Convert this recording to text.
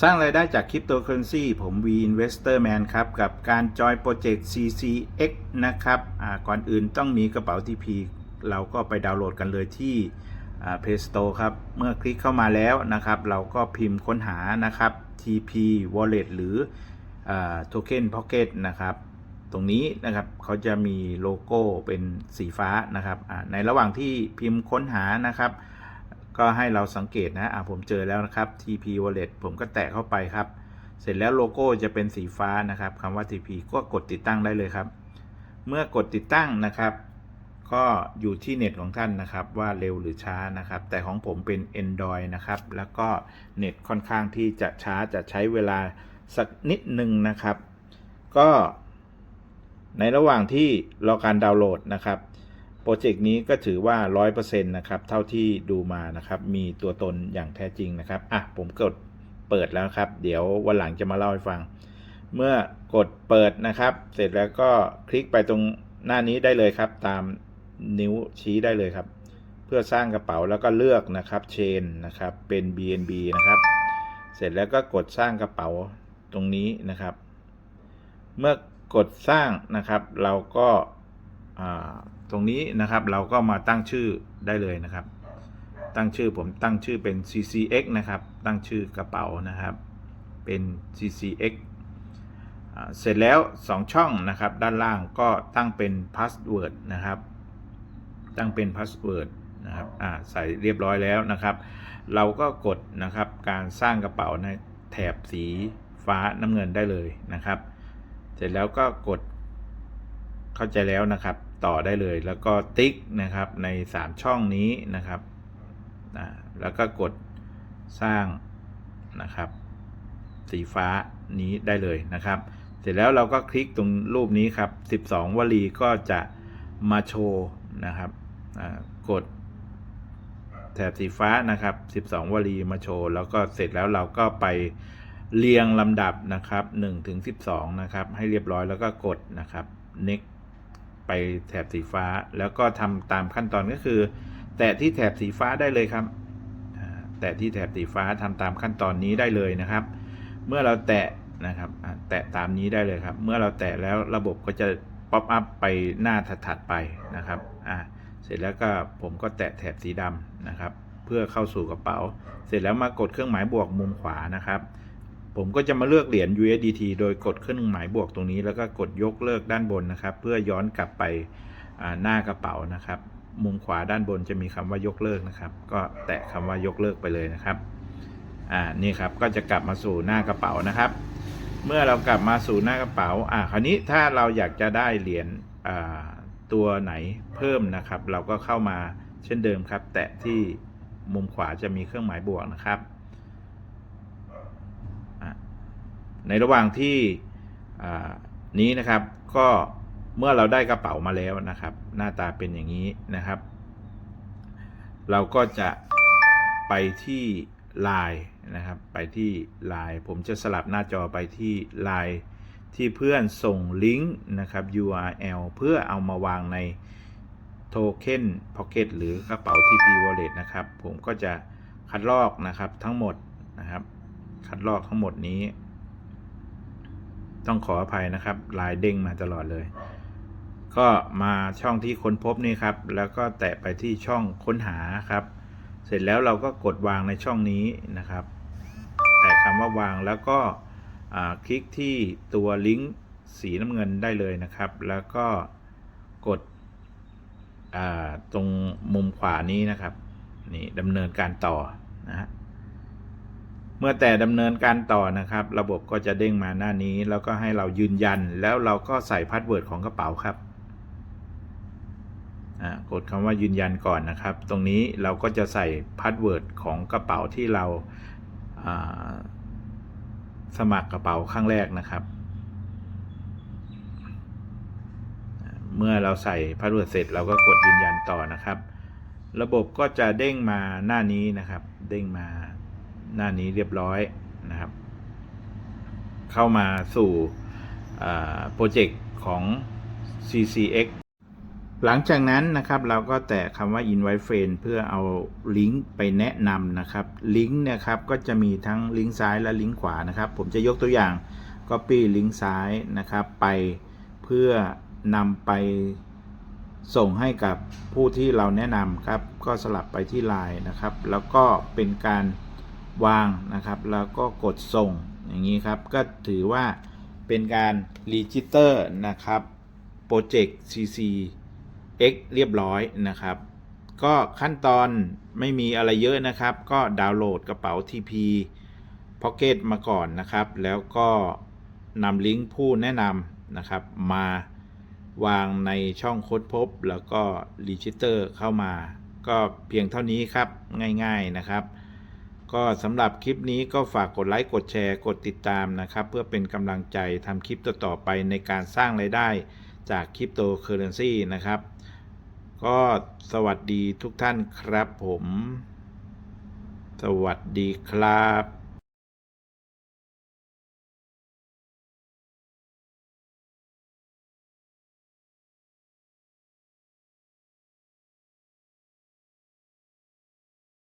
สร้างรายได้จากคริปโตเคอเรนซีผม V Investor Man ครับ กับการจอยโปรเจกต์ CCX นะครับก่อนอื่นต้องมีกระเป๋า TP เราก็ไปดาวน์โหลดกันเลยที่ Play Store ครับ เมื่อคลิกเข้ามาแล้วนะครับ เราก็พิมพ์ค้นหานะครับ TP Wallet หรืออ Token Pocket นะครับ ตรงนี้นะครับเขาจะมีโลโก้เป็นสีฟ้านะครับในระหว่างที่พิมพ์ค้นหานะครับ ก็ให้เราสังเกตนะอะผมเจอแล้วนะครับ TP Wallet ผมก็แตะเข้าไปครับ เสร็จแล้วโลโก้จะเป็นสีฟ้านะครับคำว่า TP ก็กดติดตั้งได้เลยครับ เมื่อกดติดตั้งนะครับ ก็อยู่ที่เน็ตของท่านนะครับ ว่าเร็วหรือช้านะครับ แต่ของผมเป็น Android นะครับ แล้วก็เน็ตค่อนข้างที่จะช้าจะใช้เวลาสักนิดหนึ่งนะครับ ก็ในระหว่างที่รอการดาวน์โหลดนะครับ รเจกต์นี้ก็ถือว่า 100%นะครับเท่าที่ดูมานะครับมีตัวตนอย่างแท้จริงนะครับอะผมกดเปิดแล้วครับ เดี๋ยววันหลังจะมาเล่าให้ฟัง เมื่อกดเปิดนะครับ เสร็จแล้วก็คลิกไปตรงหน้านี้ได้เลยครับ ตามนิ้วชี้ได้เลยครับ เพื่อสร้างกระเป๋าแล้วก็เลือกนะครับเชนนะครับเป็น BNB นะครับ เสร็จแล้วก็กดสร้างกระเป๋าตรงนี้นะครับ เมื่อกดสร้างนะครับ เราก็อ่า ตรงนี้นะครับเราก็มาตั้งชื่อได้เลยนะครับ ตั้งชื่อผมตั้งชื่อเป็น CCX นะครับ ตั้งชื่อกระเป๋านะครับ เป็น CCX เสร็จแล้ว 2 ช่องนะครับ ด้านล่างก็ตั้งเป็นพาสเวิร์ดนะครับ ตั้งเป็นพาสเวิร์ดนะครับใส่เรียบร้อยแล้วนะครับ เราก็กดนะครับการสร้างกระเป๋าในแถบสีฟ้าน้ำเงินได้เลยนะครับ เสร็จแล้วก็กดเข้าใจแล้วนะครับ ต่อได้เลย แล้วก็ติ๊กนะครับใน 3 ช่องนี้นะครับแล้วก็กดสร้างนะครับ สีฟ้านี้ได้เลยนะครับ เสร็จแล้วเราก็คลิกตรงรูปนี้ครับ 12 วลีก็จะมาโชว์นะครับกดแถบสีฟ้านะครับ 12 วลีมาโชว์แล้วก็เสร็จแล้วเราก็ไปเรียงลำดับนะครับ1ถึง12 นะครับ ให้เรียบร้อยแล้วก็กดนะครับ next ไปแถบสีฟ้า แล้วก็ทำตามขั้นตอนก็คือ แตะที่แถบสีฟ้าได้เลยครับ แตะที่แถบสีฟ้าทำตามขั้นตอนนี้ได้เลยนะครับ เมื่อเราแตะนะครับแตะตามนี้ได้เลยครับ เมื่อเราแตะแล้วระบบก็จะป๊อปอัพไปหน้าถัดๆไปนะครับอ่าเสร็จแล้วก็ผมก็แตะแถบสีดำนะครับ เพื่อเข้าสู่กระเป๋า เสร็จแล้วมากดเครื่องหมายบวกมุมขวานะครับ ผมก็จะมาเลือกเหรียญ USDT โดยกดเครื่องหมายบวกตรงนี้ แล้วก็กดยกเลิกด้านบนนะครับ เพื่อย้อนกลับไปหน้ากระเป๋านะครับ มุมขวาด้านบนจะมีคำว่ายกเลิกนะครับ ก็แตะคำว่ายกเลิกไปเลยนะครับอ่านี่ครับก็จะกลับมาสู่หน้ากระเป๋านะครับ เมื่อเรากลับมาสู่หน้ากระเป๋าอ่าคราวนี้ถ้าเราอยากจะได้เหรียญอ่าตัวไหนเพิ่มนะครับ เราก็เข้ามาเช่นเดิมครับ แตะที่มุมขวาจะมีเครื่องหมายบวกนะครับอะ ในระหว่างที่นี้นะครับ ก็เมื่อเราได้กระเป๋ามาแล้วนะครับ หน้าตาเป็นอย่างนี้นะครับ เราก็จะไปที่ Line นะครับไปที่ Line ผมจะสลับหน้าจอไปที่ Line ที่เพื่อนส่งลิงก์นะครับ URL เพื่อเอามาวางใน Token Pocket หรือกระเป๋า TP Wallet นะครับ ผมก็จะคัดลอกนะครับทั้งหมดนะครับ คัดลอกทั้งหมดนี้ ต้องขออภัยนะครับลายเด้งมาตลอดเลย ก็มาช่องที่ค้นพบนี่ครับ แล้วก็แตะไปที่ช่องค้นหาครับ เสร็จแล้วเราก็กดวางในช่องนี้นะครับ แตะคำว่าวางแล้วก็คลิกที่ตัวลิงก์สีน้ำเงินได้เลยนะครับ แล้วก็กดตรงมุมขวานี้นะครับนี่ดำเนินการต่อนะฮะ เมื่อแต่ดำเนินการต่อนะครับ ระบบก็จะเด้งมาหน้านี้ แล้วก็ให้เรายืนยัน แล้วเราก็ใส่พาสเวิร์ดของกระเป๋าครับกดคำว่ายืนยันก่อนนะครับ ตรงนี้เราก็จะใส่พาสเวิร์ดของกระเป๋าที่เราาสมัครกระเป๋าครั้งแรกนะครับ เมื่อเราใส่พาสเวิร์ดเสร็จเราก็กดยืนยันต่อนะครับ ระบบก็จะเด้งมาหน้านี้นะครับ เด้งมา หน้านี้เรียบร้อยนะครับ เข้ามาสู่โปรเจกต์ของ CCX หลังจากนั้นนะครับเราก็แตะคำว่า invite friend เพื่อเอาลิงก์ไปแนะนำนะครับลิงก์นี่ยครับก็จะมีทั้งลิงก์ซ้ายและลิงก์ขวานะครับ ผมจะยกตัวอย่าง Copy ลิงก์ซ้ายนะครับ ไปเพื่อนำไปส่งให้กับผู้ที่เราแนะนำครับ ก็สลับไปที่ Line นะครับ แล้วก็เป็นการ วางนะครับแล้วก็กดส่งอย่างนี้ครับ ก็ถือว่าเป็นการรีจิเตอร์นะครับโปรเจกต์ CC X เรียบร้อยนะครับ ก็ขั้นตอนไม่มีอะไรเยอะนะครับ ก็ดาวน์โหลดกระเป๋า TP Pocket มาก่อนนะครับ แล้วก็นำลิงก์ผู้แนะนำนะครับ มาวางในช่องค้นพบ แล้วก็รีจิเตอร์เข้ามา ก็เพียงเท่านี้ครับง่ายๆนะครับ ก็สำหรับคลิปนี้ก็ฝากกดไลค์กดแชร์กดติดตามนะครับ เพื่อเป็นกำลังใจทำคลิปต่อๆไปในการสร้างไรายได้จากคริปโตเคอเรนซีนะครับ ก็สวัสดีทุกท่านครับผม สวัสดีครับ